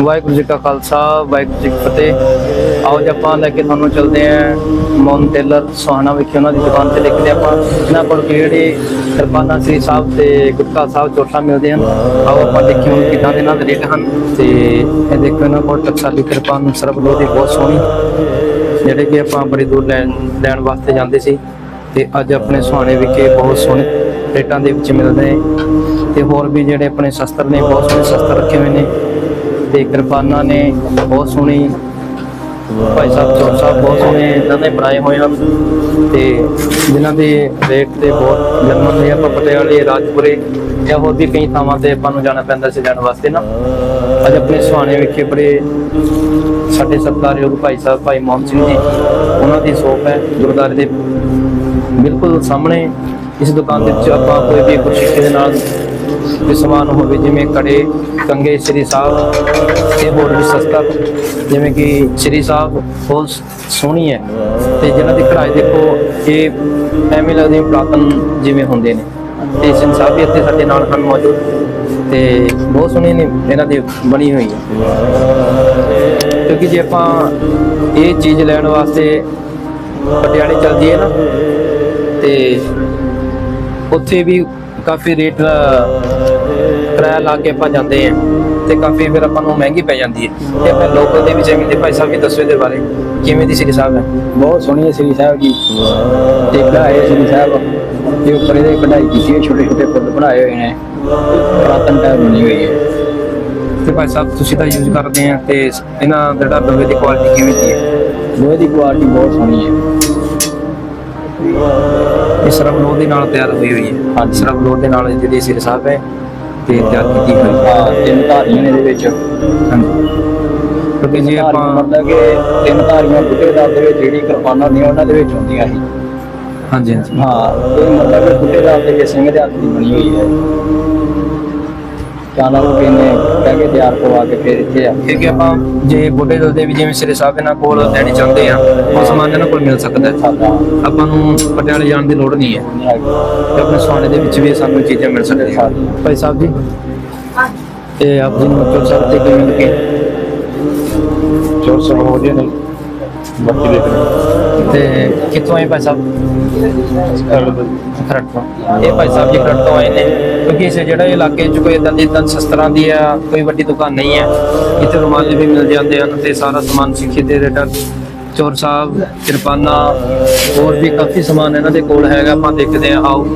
ਵਾਹਿਗੁਰੂ ਜੀ ਕਾ ਖਾਲਸਾ, ਵਾਹਿਗੁਰੂ ਜੀ ਕੀ ਫਤਿਹ। ਆਓ ਜੀ, ਆਪਾਂ ਲੈ ਕੇ ਤੁਹਾਨੂੰ ਚੱਲਦੇ ਆਂ ਮੌਨ ਟੇਲਰ ਸੁਹਾਣਾ ਵਿਖੇ ਉਹਨਾਂ ਦੀ ਦੁਕਾਨ ਤੇ ਦੇਖਦੇ ਆਪਾਂ। ਇਹਨਾਂ ਕੋਲ ਕਿਹੜੇ ਕਿਰਪਾਨਾ ਸ੍ਰੀ ਸਾਹਿਬ ਤੇ ਗੁਟਕਾ ਸਾਹਿਬ ਚੋਟਾ ਮਿਲਦੇ ਹਨ। ਆਓ, ਆਪਾਂ ਦੇਖੀਏ ਹੁਣ ਕਿਦਾਂ ਦੇ ਇਹਨਾਂ ਦੇ ਰੇਟ ਹਨ। ਤੇ ਇਹ ਦੇਖੋ, ਇਹਨਾਂ ਕੋਲ ਟਕਸਾਲੀ ਕਿਰਪਾਨ ਸਰਬ ਲੋਧੀ ਬਹੁਤ ਸੋਹਣੀ। ਜਿਹੜੇ ਕਿ ਆਪਾਂ ਬੜੀ ਦੂਰ ਲੈਣ ਲੈਣ ਵਾਸਤੇ ਜਾਂਦੇ ਸੀ। ਤੇ ਅੱਜ ਆਪਣੇ ਸੁਹਾਣੇ ਵਿਖੇ ਬਹੁਤ ਸੋਹਣੇ ਰੇਟਾਂ ਦੇ ਵਿੱਚ ਮਿਲਦੇ ਨੇ। ਤੇ ਹੋਰ ਵੀ ਜਿਹੜੇ ਆਪਣੇ ਸ਼ਸਤਰ ਨੇ, ਬਹੁਤ ਸੋਹਣੇ ਸ਼ਸਤਰ ਰੱਖੇ ਹੋਏ ਨੇ। ਤੇ ਕਿਰਪਾਨਾਂ ਨੇ ਬਹੁਤ ਸੋਹਣੀ ਭਾਈ ਸਾਹਿਬ ਚੋਰ ਸਾਹਿਬ ਬਹੁਤ ਸੋਹਣੇ ਇਹਨਾਂ ਨੇ ਬਣਾਏ ਹੋਏ ਹਨ ਤੇ ਜਿਨ੍ਹਾਂ ਦੇ ਰੇਟ ਤੇ ਬਹੁਤ ਜਨਮ ਨੇ, ਆਪਾਂ ਪਟਿਆਲੇ, ਰਾਜਪੁਰੇ ਜਾਂ ਹੋਰ ਵੀ ਕਈ ਥਾਵਾਂ ਤੇ ਆਪਾਂ ਨੂੰ ਜਾਣਾ ਪੈਂਦਾ ਸੀ ਲੈਣ ਵਾਸਤੇ ਨਾ। ਅੱਜ ਆਪਣੇ ਸੁਹਾਣੇ ਵਿਖੇ ਬੜੇ ਸਾਡੇ ਸਤਿਕਾਰਯੋਗ ਭਾਈ ਸਾਹਿਬ, ਭਾਈ ਮੋਹਨ ਸਿੰਘ ਜੀ, ਉਹਨਾਂ ਦੀ ਸ਼ੋਪ ਹੈ ਗੁਰਦਾਰੇ ਦੇ ਬਿਲਕੁਲ ਸਾਹਮਣੇ। ਇਸ ਦੁਕਾਨ ਦੇ ਵਿੱਚ ਆਪਾਂ ਕੋਈ ਵੀ ਗੁਰਸਿੱਖੀ ਦੇ ਨਾਲ ਵੀ ਸਮਾਨ ਹੋਵੇ, ਜਿਵੇਂ ਕੜੇ ਕੰਗੇ ਸ੍ਰੀ ਸਾਹਿਬ ਤੇ ਹੋਰ ਵੀ ਸਸਤਾ, ਜਿਵੇਂ ਕਿ ਸ੍ਰੀ ਸਾਹਿਬ ਬਹੁਤ ਸੋਹਣੀ ਹੈ। ਤੇ ਜਿਹਨਾਂ ਦੀ ਕਢਾਈ ਦੇਖੋ, ਇਹ ਐਵੇਂ ਲੱਗਦੀ ਪ੍ਰਾਤਨ ਜਿਵੇਂ ਹੁੰਦੇ ਨੇ। ਤੇ ਸਿੰਘ ਸਾਹਿਬ ਵੀ ਇੱਥੇ ਸਾਡੇ ਨਾਲ ਹਨ ਮੌਜੂਦ ਤੇ ਬਹੁਤ ਸੋਹਣੇ ਨੇ, ਇਹਨਾਂ ਦੀ ਬਣੀ ਹੋਈ ਹੈ। ਕਿਉਂਕਿ ਜੇ ਆਪਾਂ ਇਹ ਚੀਜ਼ ਲੈਣ ਵਾਸਤੇ ਪਟਿਆਲੇ ਚੱਲ ਜਾਈਏ ਨਾ, ਤੇ ਉੱਥੇ ਵੀ ਕਾਫੀ ਰੇਟ ਕਿਰਾਇਆ ਲਾ ਕੇ ਆਪਾਂ ਜਾਂਦੇ ਆ ਤੇ ਕਾਫੀ ਫਿਰ ਆਪਾਂ ਨੂੰ ਮਹਿੰਗੀ ਪੈ ਜਾਂਦੀ ਹੈ। ਤੇ ਆਪਣੇ ਲੋਕਲ ਦੇ ਵਿੱਚ ਐਵੇਂ ਦੇ ਭਾਈ ਸਾਹਿਬ ਵੀ ਦੱਸੋ ਇਹਦੇ ਬਾਰੇ ਕਿਵੇਂ ਦੀ ਸ੍ਰੀ ਸਾਹਿਬ ਹੈ? ਬਹੁਤ ਸੋਹਣੀ ਹੈ ਸ੍ਰੀ ਸਾਹਿਬ ਜੀ। ਤੇ ਬਣਾਏ ਸ੍ਰੀ ਸਾਹਿਬ ਦੇ ਉੱਪਰ ਇਹਦੇ ਕਢਾਈ ਕੀਤੀ ਹੈ ਛੋਟੇ ਛੋਟੇ ਫੁੱਲ ਬਣਾਏ ਹੋਏ ਨੇ ਪ੍ਰਾਤਨ ਟਾਈਪ ਬਣੀ ਹੋਈ ਹੈ। ਤੇ ਭਾਈ ਸਾਹਿਬ ਤੁਸੀਂ ਤਾਂ ਯੂਜ਼ ਕਰਦੇ ਆ ਤੇ ਇਹਨਾਂ ਦਾ ਜਿਹੜਾ ਲੋਹੇ ਦੀ ਕੁਆਲਿਟੀ ਕਿਵੇਂ ਦੀ ਹੈ? ਲੋਹੇ ਦੀ ਕੁਆਲਿਟੀ ਬਹੁਤ ਸੋਹਣੀ ਹੈ। ਇਹ ਸਰਬ ਲੋਹ ਦੇ ਨਾਲ ਤਿਆਰ ਹੋਈ ਹੋਈ ਹੈ। ਸਰਬ ਲੋਹ ਦੇ ਨਾਲ ਜਿਹੜੀ ਸ੍ਰੀ ਸਾਹਿਬ ਹੈ ਤੇ ਤਿਆਰ ਕੀਤੀ ਹੋਈ। ਹੈ ਤਿੰਨ ਧਾਰੀਆਂ ਨੇ ਇਹਦੇ ਵਿੱਚ। ਹਾਂਜੀ। ਕਿਉਂਕਿ ਜੇ ਆਪਾਂ ਮਤਲਬ ਕਿ ਤਿੰਨ ਧਾਰੀਆਂ ਬੁੱਢੇ ਦਾ ਦੇ ਵਿੱਚ ਜਿਹੜੀ ਕਿਰਪਾਨਾਂ ਹੁੰਦੀਆਂ ਉਹਨਾਂ ਦੇ ਵਿੱਚ ਹੁੰਦੀਆਂ ਸੀ। ਹਾਂਜੀ ਹਾਂਜੀ। ਹਾਂ ਇਹ ਮਤਲਬ ਕਿ ਬੁੱਢੇ ਦਾ ਦੇ ਸਿੰਘ ਦੇ ਹੱਥ ਦੀ ਬਣੀ ਹੋਈ ਹੈ। ਚਾਲਾ ਲੋਕ ਇਹਨੇ ਕਹਿ ਕੇ ਤਿਆਰ ਕਰਵਾ ਕੇ ਫਿਰ ਇੱਥੇ ਆ। ਕਿਉਂਕਿ ਆਪਾਂ ਜੇ ਬੁੱਢੇ ਦਲ ਦੇ ਵੀ ਜਿਵੇਂ ਸ੍ਰੀ ਸਾਹਿਬ ਇਹਨਾਂ ਕੋਲ ਲੈਣੀ ਚਾਹੁੰਦੇ ਆ ਉਹ ਸਮਾਨ ਇਹਨਾਂ ਕੋਲ ਮਿਲ ਸਕਦਾ ਹੈ। ਆਪਾਂ ਨੂੰ ਪਟਿਆਲੇ ਜਾਣ ਦੀ ਲੋੜ ਨਹੀਂ ਹੈ। ਨਹੀਂ ਤੇ ਆਪਣੇ ਸੋਨੇ ਦੇ ਵਿੱਚ ਵੀ ਸਾਨੂੰ ਚੀਜ਼ਾਂ ਮਿਲ ਸਕਦੀਆਂ। ਭਾਈ ਸਾਹਿਬ ਜੀ ਤੇ ਆਪ ਜੀ ਨੂੰ ਚੋਰ ਸਾਹਿਬ ਤੇ ਕਿਵੇਂ ਲੱਗੇ? ਚੋਰ ਸਭ ਵਧੀਆ ਨੇ। ਬਾਕੀ ਦੇਖ ਰਹੇ ਤੇ ਕਿੱਥੋਂ ਆਏ ਭਾਈ ਸਾਹਿਬ? ਖਰੜ ਤੋਂ ਇਹ ਭਾਈ ਸਾਹਿਬ ਜੀ ਖਰੜ ਤੋਂ ਆਏ ਨੇ, ਕਿਉਂਕਿ ਇਸ ਜਿਹੜੇ ਇਲਾਕੇ 'ਚ ਕੋਈ ਇਦਾਂ ਦੀ ਇਦਾਂ ਸ਼ਸਤਰਾਂ ਦੀ ਆ ਕੋਈ ਵੱਡੀ ਦੁਕਾਨ ਨਹੀਂ ਹੈ। ਇੱਥੇ ਰੁਮਾਲ ਵੀ ਮਿਲ ਜਾਂਦੇ ਹਨ ਤੇ ਸਾਰਾ ਸਮਾਨ ਸਿੱਖੀ ਦੇ ਰੇਟਾਂ ਚੋਰ ਸਾਹਿਬ, ਕਿਰਪਾਨਾ, ਹੋਰ ਵੀ ਕਾਫੀ ਸਮਾਨ ਇਹਨਾਂ ਦੇ ਕੋਲ ਹੈਗਾ, ਆਪਾਂ ਦੇਖਦੇ ਹਾਂ, ਆਓ।